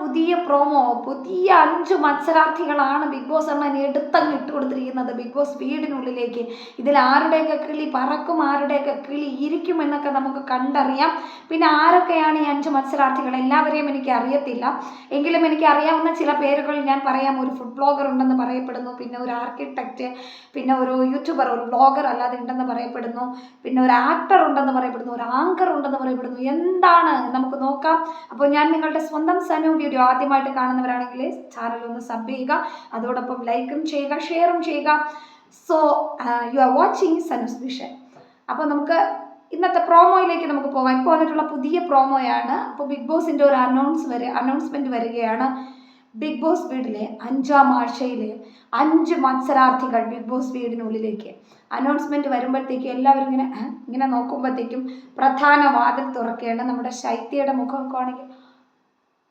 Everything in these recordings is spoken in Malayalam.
പുതിയ പ്രോമോ പുതിയ അഞ്ച് മത്സരാർത്ഥികളാണ് ബിഗ് ബോസ് എണ്ണ എടുത്തങ്ങ് ഇട്ട് കൊടുത്തിരിക്കുന്നത്. ബിഗ് ബോസ് വീടിനുള്ളിലേക്ക്. ഇതിൽ ആരുടെയൊക്കെ കിളി പറക്കും ആരുടെയൊക്കെ കിളി ഇരിക്കും എന്നൊക്കെ നമുക്ക് കണ്ടറിയാം. പിന്നെ ആരൊക്കെയാണ് ഈ അഞ്ച് മത്സരാർത്ഥികൾ? എല്ലാവരെയും എനിക്ക് അറിയത്തില്ല. എങ്കിലും എനിക്ക് അറിയാവുന്ന ചില പേരുകൾ ഞാൻ പറയാം. ഒരു ഫുഡ് ബ്ലോഗർ ഉണ്ടെന്ന് പറയപ്പെടുന്നു. പിന്നെ ഒരു ആർക്കിടെക്റ്റ് പിന്നെ ഒരു യൂട്യൂബർ ഒരു ബ്ലോഗർ അല്ലാതെ ഉണ്ടെന്ന് പറയപ്പെടുന്നു. പിന്നെ ഒരു ആക്ടർ ഉണ്ടെന്ന് പറയപ്പെടുന്നു. പറയപ്പെടുന്നു എന്താണ്? നമുക്ക് നോക്കാം. അപ്പോൾ ഞാൻ നിങ്ങളുടെ സ്വന്തം സനു വീഡിയോ ആദ്യമായിട്ട് കാണുന്നവരാണെങ്കിൽ ചാനൽ ഒന്ന് സബ് ചെയ്യുക. അതോടൊപ്പം ലൈക്കും ചെയ്യുക ഷെയറും ചെയ്യുക. So you are watching Sanus vision അപ്പോൾ നമുക്ക് ഇന്നത്തെ പ്രോമോയിലേക്ക് നമുക്ക് പോകാം. ഇപ്പോൾ വന്നിട്ടുള്ള പുതിയ പ്രോമോയാണ് അപ്പോൾ ബിഗ് ബോസിന്റെ ഒരു അനൗൺസ് വരെ അനൗൺസ്മെന്റ് വരികയാണ്. ബിഗ് ബോസ് വീടിലെ അഞ്ചാം ആഴ്ചയിലെ അഞ്ച് മത്സരാർത്ഥികൾ ബിഗ് ബോസ് വീടിനുള്ളിലേക്ക് അനൗൺസ്മെന്റ് വരുമ്പോഴത്തേക്കും എല്ലാവരും ഇങ്ങനെ? ഇങ്ങനെ നോക്കുമ്പോഴത്തേക്കും പ്രധാന വാതിൽ തുറക്കുകയാണ് നമ്മുടെ ശൈത്യയുടെ മുഖമൊക്കെ ആണെങ്കിൽ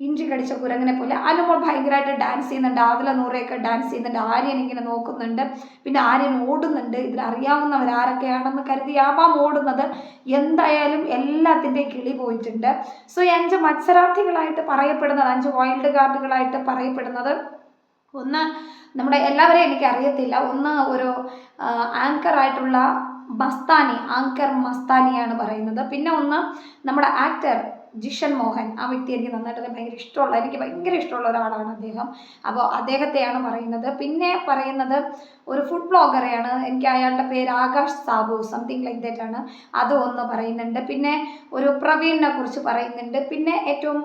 ഇഞ്ചി കടിച്ച കുരങ്ങനെ പോലെ. അനുമോൾ ഭയങ്കരമായിട്ട് ഡാൻസ് ചെയ്യുന്നുണ്ട്. ആദില നൂറയൊക്കെ ഡാൻസ് ചെയ്യുന്നുണ്ട്. ആര്യൻ ഇങ്ങനെ നോക്കുന്നുണ്ട്. പിന്നെ ആര്യൻ ഓടുന്നുണ്ട്. ഇതിൽ അറിയാവുന്നവർ ആരൊക്കെയാണെന്ന് ആവാം ഓടുന്നത്. എന്തായാലും എല്ലാത്തിന്റെയും കിളി പോയിട്ടുണ്ട്. സോ ഈ അഞ്ച് മത്സരാർത്ഥികളായിട്ട് പറയപ്പെടുന്നത് അഞ്ച് വൈൽഡ് കാർഡുകളായിട്ട് പറയപ്പെടുന്നത്. ഒന്ന് നമ്മുടെ എല്ലാവരെയും എനിക്ക് അറിയത്തില്ല ഒന്ന് ഒരു ആങ്കർ ആയിട്ടുള്ള മസ്താനി ആങ്കർ മസ്താനിയാണ് പറയുന്നത്. പിന്നെ ഒന്ന് നമ്മുടെ ആക്ടർ ജിഷൻ മോഹൻ. ആ വ്യക്തി എനിക്ക് നന്നായിട്ട് ഭയങ്കര ഇഷ്ടമുള്ള എനിക്ക് ഭയങ്കര ഇഷ്ടമുള്ള ഒരാളാണ് അദ്ദേഹം. അപ്പോൾ അദ്ദേഹത്തെയാണ് പറയുന്നത്. പിന്നെ പറയുന്നത് ഒരു ഫുഡ് ബ്ലോഗറെയാണ് എനിക്ക് അയാളുടെ പേര് Akash Sabu something like that ആണ്. അത് ഒന്ന് പറയുന്നുണ്ട്. പിന്നെ ഒരു പ്രവീണിനെ കുറിച്ച് പറയുന്നുണ്ട്. പിന്നെ ഏറ്റവും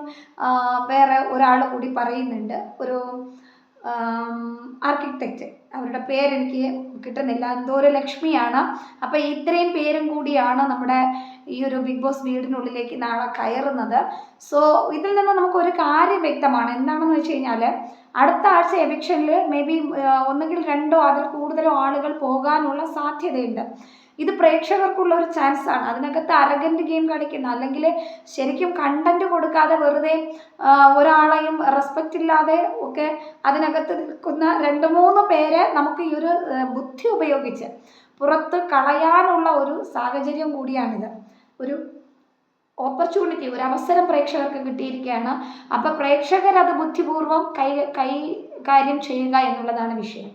വേറെ ഒരാൾ കൂടി പറയുന്നുണ്ട്. ഒരു ആർക്കിടെക്റ്റ് അവരുടെ പേരെനിക്ക് കിട്ടുന്നില്ല. എന്തോ ഒരു ലക്ഷ്മിയാണ്. അപ്പോൾ ഇത്രയും പേരും കൂടിയാണ് നമ്മുടെ ഈ ഒരു ബിഗ് ബോസ് വീടിനുള്ളിലേക്ക് നാളെ കയറുന്നത്. സോ ഇതിൽ നിന്ന് നമുക്ക് ഒരു കാര്യം വ്യക്തമാണ്. എന്താണെന്ന് വെച്ച് കഴിഞ്ഞാൽ അടുത്ത ആഴ്ച എവിക്ഷനിൽ മേ ബി ഒന്നുകിൽ രണ്ടോ അതിൽ കൂടുതലോ ആളുകൾ പോകാനുള്ള സാധ്യതയുണ്ട്. ഇത് പ്രേക്ഷകർക്കുള്ള ഒരു ചാൻസ് ആണ്. അതിനകത്ത് അരകന്റ് ഗെയിം കളിക്കുന്ന അല്ലെങ്കിൽ ശരിക്കും കണ്ടന്റ് കൊടുക്കാതെ വെറുതെ ഒരാളെയും റെസ്പെക്റ്റ് ഇല്ലാതെ ഒക്കെ അതിനകത്ത് നിൽക്കുന്ന രണ്ട് മൂന്ന് പേരെ നമുക്ക് ഈ ഒരു ബുദ്ധി ഉപയോഗിച്ച് പുറത്ത് കളയാനുള്ള ഒരു സാഹചര്യം കൂടിയാണിത്. ഒരു ഓപ്പർച്യൂണിറ്റി ഒരു അവസരം പ്രേക്ഷകർക്ക് കിട്ടിയിരിക്കുകയാണ്. അപ്പം പ്രേക്ഷകർ അത് ബുദ്ധിപൂർവം കൈ കൈകാര്യം ചെയ്യുക എന്നുള്ളതാണ് വിഷയം.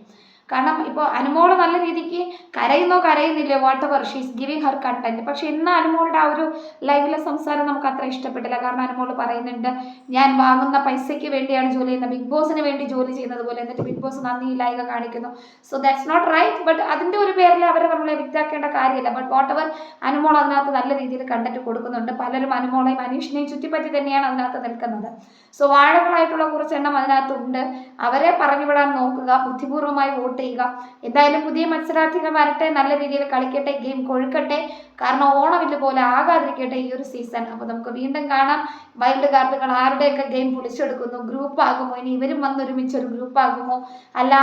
കാരണം ഇപ്പോൾ അനുമോൾ നല്ല രീതിക്ക് കരയുന്നോ കരയുന്നില്ല. Whatever she's giving her content പക്ഷെ ഇന്ന് അനുമോളുടെ ആ ഒരു ലൈവിലെ സംസാരം നമുക്ക് അത്ര ഇഷ്ടപ്പെട്ടില്ല. കാരണം അനുമോൾ പറയുന്നുണ്ട് ഞാൻ വാങ്ങുന്ന പൈസയ്ക്ക് വേണ്ടിയാണ് ജോലി ചെയ്യുന്നത്. ബിഗ് ബോസിന് വേണ്ടി ജോലി ചെയ്യുന്നത് പോലെ. എന്നിട്ട് ബിഗ് ബോസ് നന്ദിയില്ലായ്മ കാണിക്കുന്നു. So that's not right but അതിന്റെ ഒരു പേരിൽ അവരെ നമ്മളെ വിറ്റാക്കേണ്ട കാര്യമില്ല. ബട്ട് വാട്ട് എവർ അനുമോൾ അതിനകത്ത് നല്ല രീതിയിൽ കണ്ടന്റ് കൊടുക്കുന്നുണ്ട്. പലരും അനുമോളെയും അനീഷിനെയും ചുറ്റിപ്പറ്റി തന്നെയാണ് അതിനകത്ത് നിൽക്കുന്നത്. സോ വാഴകളായിട്ടുള്ള കുറച്ച് എണ്ണം അതിനകത്തുണ്ട്. അവരെ പറഞ്ഞുവിടാൻ നോക്കുക. ബുദ്ധിപൂർവമായി വോട്ട് ചെയ്യുക എന്തായാലും പുതിയ മത്സരാർത്ഥികൾ വരട്ടെ നല്ല രീതിയിൽ കളിക്കട്ടെ ഗെയിം കൊഴുക്കട്ടെ. കാരണം ഓണം പോലെ ആകാതിരിക്കട്ടെ ഈ ഒരു സീസൺ അപ്പോൾ നമുക്ക് വീണ്ടും കാണാം. വൈൽഡ് കാർഡുകൾ ആരുടെയൊക്കെ ഗെയിം പൊളിച്ചെടുക്കുന്നു? ഗ്രൂപ്പ് ആകുമോ? ഇനി ഇവരും വന്നൊരുമിച്ച് ഒരു ഗ്രൂപ്പ് ആകുമോ? അല്ല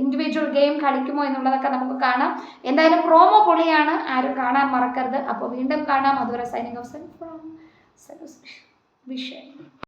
ഇൻഡിവിജ്വൽ ഗെയിം കളിക്കുമോ എന്നുള്ളതൊക്കെ നമുക്ക് കാണാം. എന്തായാലും പ്രോമോ പൊളിയാണ്. ആരും കാണാൻ മറക്കരുത്. അപ്പോൾ വീണ്ടും കാണാം. അതുവരെ സൈനിങ് ഓഫ് വിഷയം